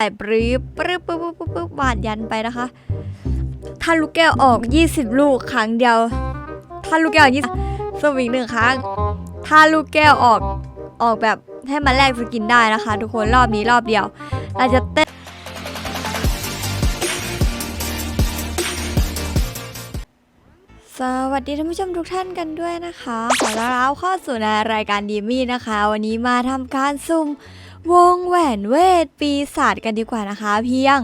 ใส่ปรื๊บปรื๊บปึ๊บปึ๊บปึ๊บบวาดยันไปนะคะ ถ้าลูกแก้วออก 20 ลูกครั้งเดียว ถ้าลูกแก้วออก20สวิงหนึ่งครั้ง ถ้าลูกแก้วออกออกแบบให้มันแลกสกินได้นะคะ ทุกคนรอบนี้รอบเดียว เราจะเต้นสวัสดีท่านผู้ชมทุกท่านกันด้วยนะคะ ขอต้อนรับเข้าสู่ในรายการดีมี่นะคะ วันนี้มาทำการซุ่ม วงแหวนเวทปีศาจกันดีกว่านะคะ เพียง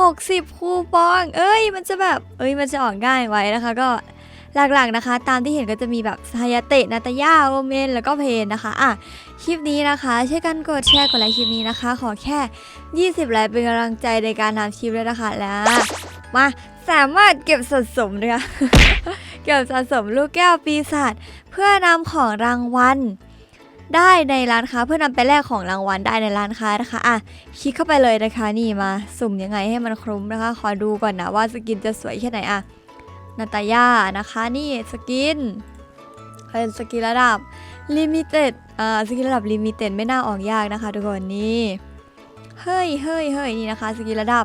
60 คูปอง เอ้ย มันจะแบบเอ้ยมันจะออกง่ายไว้นะคะ ก็หลักๆนะคะ ตามที่เห็นก็จะมีแบบฮายาเตะนาตายาโอเมน แล้วก็เพนนะคะอะคลิปนี้นะคะช่วยกันกดแชร์กดไลค์คลิปนี้นะคะ ขอแค่ 20 ไลค์เป็นกำลังใจในการทำคลิปด้วยนะคะแล้วมาสามารถเก็บสะสมเลยค่ะเก็บสะสมลูกแก้วปีศาจเพื่อนำของรางวัล ได้ในร้านค้าเพื่อนำไปแลกของรางวัลได้ในร้านค้านะคะอะคลิกเข้าไปเลยนะคะนี่มาสุ่มยังไงให้มันคลุ้มนะคะ ขอดูก่อนนะว่าสกินจะสวยแค่ไหนอะนาตาย่านะคะนี่สกินเป็นสกินระดับลิมิเต็ดอ่าสกินระดับลิมิเต็ดไม่น่าออกยากนะคะ ทุกคนนี่เฮ้ยเฮ้ยเฮ้ยนี่นะคะสกินระดับ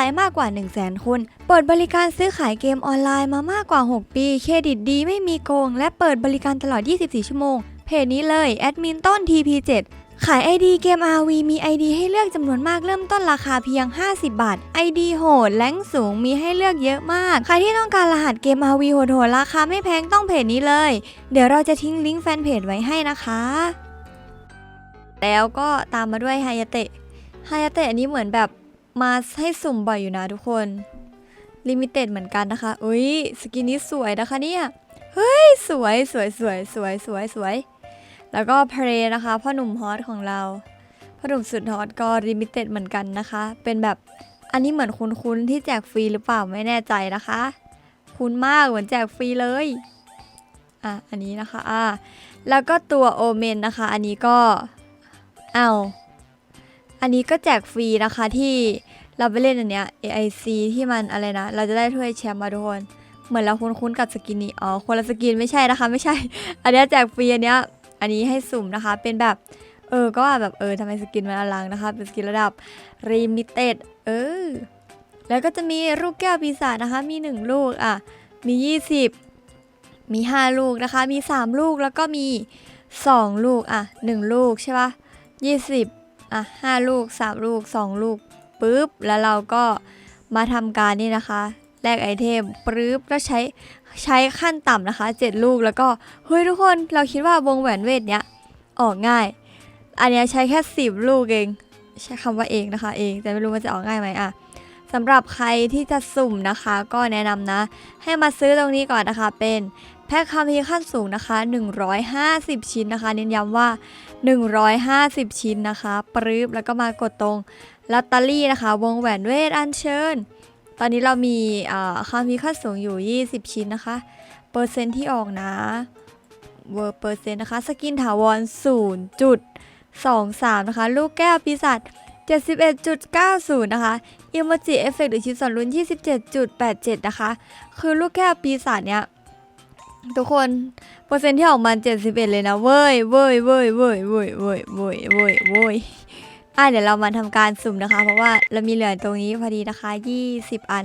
ไลมากกว่า 1 0 0 0 0แคน เปิดบริการซื้อขายเกมออนไลน์มามากกว่า 6 ปี เครดิตดีไม่มีโกง และเปิดบริการตลอด 24 ชั่วโมง เพจนี้เลยแอดมินต้น TP7 ขาย ID เกม RV มี ID ให้เลือกจำนวนมากเริ่มต้นราคาเพียง 50 บาท ID โหดแรงสูงมีให้เลือกเยอะมาก ใครที่ต้องการรหัสเกม RV โหดๆราคาไม่แพงต้องเพจนี้เลย เดี๋ยวเราจะทิ้งลิงก์แฟนเพจไว้ให้นะคะ แล้วก็ตามมาด้วยไฮยาเตะไฮยาเตะอันนี้เหมือนแบบ มาให้สุ่มบ่อยอยู่นะทุกคน ลิมิเต็ดเหมือนกันนะคะ อุ้ยสกินนี้สวยนะคะเนี่ย เฮ้ย สวยสวยสวยสวยสวยสวย แล้วก็เพลนะคะ พ่อหนุ่มฮอตของเรา พ่อหนุ่มสุดฮอตก็ลิมิเต็ดเหมือนกันนะคะ เป็นแบบอันนี้เหมือนคุ้นๆที่แจกฟรีหรือเปล่าไม่แน่ใจนะคะ คุ้นมากเหมือนแจกฟรีเลย อะ อันนี้นะคะ อะ แล้วก็ตัวโอเมนนะคะ อันนี้ก็ เอา อันนี้ก็แจกฟรีนะคะที่เราไปเล่นอันเนี้ย AIC ที่มันอะไรนะ เราจะได้ถ้วยแชมป์มาทุกคน เหมือนเราคุ้นๆกับสกินนี้ อ๋อ คนละสกินไม่ใช่นะคะ ไม่ใช่ อันเนี้ยแจกฟรีอันเนี้ย อันนี้ให้สุ่มนะคะ เป็นแบบ เออ ก็ว่าแบบเออทำไมสกินมันอลังนะคะ เป็นสกินระดับ Limited เออ แล้วก็จะมีลูกแก้วปีศาจนะคะ มี 1 ลูก อะ มี 20 มี 5 ลูกนะคะ มี 3 ลูก แล้วก็มี 2 ลูก อะ 1 ลูกใช่ปะ20 อะ5ลูก3ลูก2ลูกปุ๊บ แล้วเราก็มาทำการนี่นะคะ แลกไอเทมปุ๊บแล้วใช้ใช้ขั้นต่ำนะคะ 7 ลูกแล้วก็ เฮ้ยทุกคนเราคิดว่าวงแหวนเวทเนี้ยออกง่าย อันเนี้ยใช้แค่ 10 ลูกเอง ใช้คำว่าเองนะคะเอง แต่ไม่รู้มันจะออกง่ายไหมอะสำหรับใครที่จะสุ่มนะคะ ก็แนะนำนะ ให้มาซื้อตรงนี้ก่อนนะคะเป็น แพ็คคัมภีร์ขั้นสูงนะคะ 150 ชิ้นนะคะ เน้นย้ำว่า 150 ชิ้นนะคะปรืบแล้วก็มากดตรงลอตเตอรี่นะคะ วงแหวนเวทอัญเชิญ ตอนนี้เรามีอ่ามีขั้นสูงอยู่ 20 ชิ้นนะคะ เปอร์เซ็นต์ที่ออกนะเวอร์เปอร์เซ็นต์นะคะ สกินถาวร 0.23 นะคะ ลูกแก้วปีศาจ71.90 นะคะอิโมจิเอฟเฟกต์หรือชิ้นส่วนลุ้น27.87 นะคะ คือลูกแก้วปีศาจเนี้ย ทุกคนเปอร์เซ็นต์ที่ออกมา71 เลยนะเว้ยเว้ยเว้ยเว้ยเว้ยเว้ยเว้ยเว้ยเว้ยอะเดี๋ยวเรามาทำการสุ่มนะคะ เพราะว่าเรามีเหลือตรงนี้พอดีนะคะ 20 อัน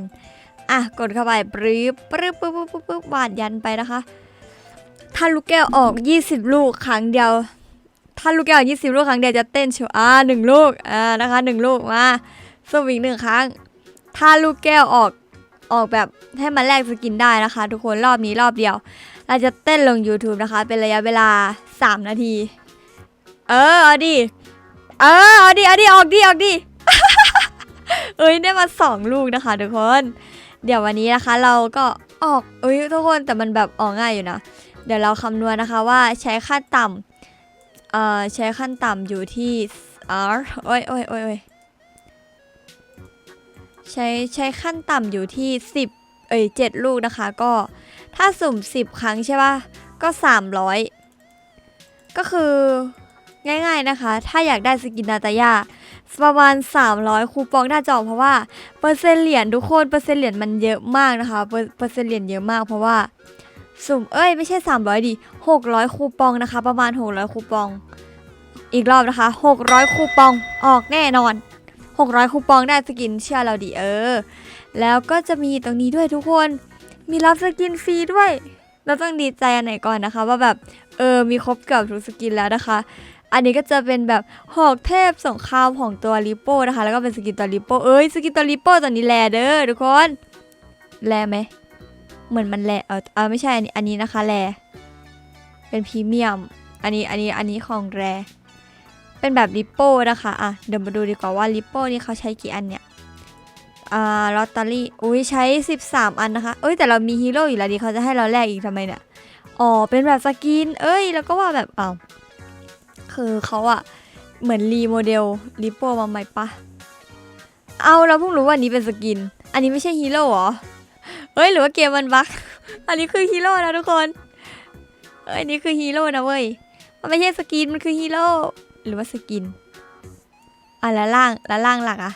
อะกดเข้าไปปรื๊บปรื๊บปึ๊บปึ๊บปึ๊บปึ๊บาดยันไปนะคะ ถ้าลูกแก้วออก 20 ลูกครั้งเดียว ถ้าลูกแก้วออก20 ลูกครั้งเดียวจะเต้นเชียวอ่าหนึ่งลูกอ่านะคะหนึ่งลูกมาสุ่มอีกหนึ่งครั้ง ถ้าลูกแก้วออก ออกแบบให้มันแลกสกินได้นะคะ ทุกคนรอบนี้รอบเดียว เราจะเต้นลง YouTube นะคะ เป็นระยะเวลา 3 นาที เออเอาดิเออเอาดิเอาดิออกดิออกดิเอ้ยได้มาสองลูกนะคะ ทุกคน เดี๋ยววันนี้นะคะ เราก็ออกเอ้ยทุกคนแต่มันแบบออกง่ายอยู่นะเดี๋ยวเราคำนวณนะคะว่าใช้ขั้นต่ำเอ่อใช้ขั้นต่ำอยู่ที่ R โอ้ยโอ้ยโอ้ยโอ้ย ใช้ใช้ขั้นต่ำอยู่ที่ 10 เอ้ย7ลูกนะคะ ก็ถ้าสุ่ม 10 ครั้งใช่ป่ะก็ 300 ก็คือง่ายๆนะคะ ถ้าอยากได้สกินนาตายาประมาณ 300 คูปองหน้าจอเพราะว่าเปอร์เซ็นต์เหรียญทุกคนเปอร์เซ็นต์เหรียญมันเยอะมากนะคะเปอร์เปอร์เซ็นต์เหรียญเยอะมากเพราะว่าสุ่มเอ้ยไม่ใช่ 300ดิ600 คูปองนะคะ ประมาณ 600 คูปอง อีกรอบนะคะ 600 คูปองออกแน่นอน 600 คูปองได้สกินเชื่อเราดิเออ แล้วก็จะมีตรงนี้ด้วยทุกคน มีรับสกินฟรีด้วย เราต้องดีใจอันไหนก่อนนะคะ ว่าแบบเออมีครบเกับทุกสกินแล้วนะคะ อันนี้ก็จะเป็นแบบหอกเทพสงครามของตัวลิโป้นะคะ แล้วก็เป็นสกินตัวลิโป้เอ้ยสกินตัวลิโป้ตัวนี้แลเด้อทุกคนแลไหมเหมือนมันแลเออเออไม่ใช่อันนี้อันนี้นะคะแลเป็นพรีเมียม อันนี้อันนี้อันนี้ของแร เป็นแบบลิปโป้นะคะอะเดี๋ยวมาดูดีกว่าว่าลิปโป้นี่เขาใช้กี่อันเนี่ยอ่าลอตเตอรี่อุ้ยใช้ 13 อันนะคะ เอ้ยแต่เรามีฮีโร่อยู่แล้วดีเขาจะให้เราแลกอีกทำไมเนี่ยอ๋อเป็นแบบสกิน เอ้ย แล้วก็ว่าแบบอ้าวคือเขาอะเหมือนรีโมเดลลิปโป้มาใหม่ปะเอาเราเพิ่งรู้ว่านี้เป็นสกิน อันนี้ไม่ใช่ฮีโร่เหรอเอ้ยหรือว่าเกมมันบั๊กอันนี้คือฮีโร่นะทุกคนเอ้ยนนี้คือฮีโร่นะเว้ย มันไม่ใช่สกินมันคือฮีโร่ หรือว่าสกินอะแล้วล่างแล้วล่างหลักอะ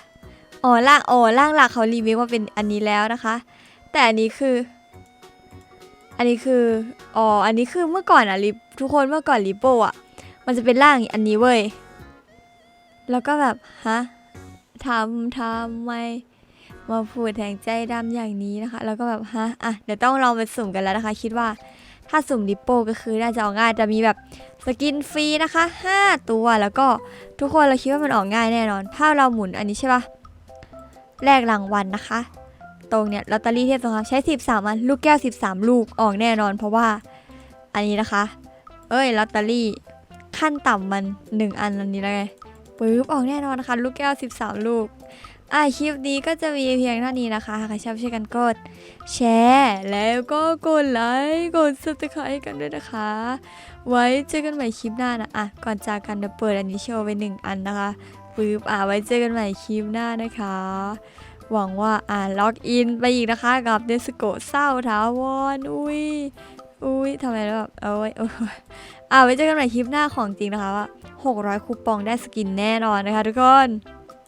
อ๋อล่างอ๋อล่างหลักเขารีเมคมาเป็นอันนี้แล้วนะคะ แต่อันนี้คือ อันนี้คืออ๋ออันนี้คือเมื่อก่อนอะลิทุกคนเมื่อก่อนลิปโป้อะมันจะเป็นร่างอันนี้เว้ยแล้วก็แบบฮะทำทำไมมาพูดแทงใจดำอย่างนี้นะคะ แล้วก็แบบฮะอะเดี๋ยวต้องลองไปสุ่มกันแล้วนะคะ คิดว่าถ้าสุ่มลิปโปก็คือน่าจะออกง่ายจะมีแบบ กินฟรีนะคะ 5 ตัวแล้วก็ทุกคนเราคิดว่ามันออกง่ายแน่นอน ถ้าเราหมุนอันนี้ใช่ปะแลกรางวัลนะคะ ตรงเนี่ยลอตเตอรี่เทพสงครามใช้ 13อันลูกแก้ว 13 ลูกออกแน่นอน เพราะว่าอันนี้นะคะ เอ้ยลอตเตอรี่ขั้นต่ำมัน 1 อันอันนี้แล้วไงปึ๊บออกแน่นอนนะคะ ลูกแก้ว 13 ลูก อะคลิปนี้ก็จะมีเพียงเท่านี้นะคะหากใครชอบช่วยกันกด แชร์แล้วก็กดไลค์กด subscribe กันด้วยนะคะ ไว้เจอกันใหม่คลิปหน้านะอะก่อนจากกันเดี๋ยวเปิดอันนี้โชว์ไปหนึ่งอันนะคะปึ๊บอะไว้เจอกันใหม่คลิปหน้านะคะ หวังว่าอ่าล็อกอินไปอีกนะคะกับเดสโกเศร้าถาวรอุ้ยอุ้ยทำไมแล้วแบบเอาไว้โอ้ยอ่าไว้เจอกันใหม่คลิปหน้าของจริงนะคะว่า600คูปองได้สกินแน่นอนนะคะทุกคน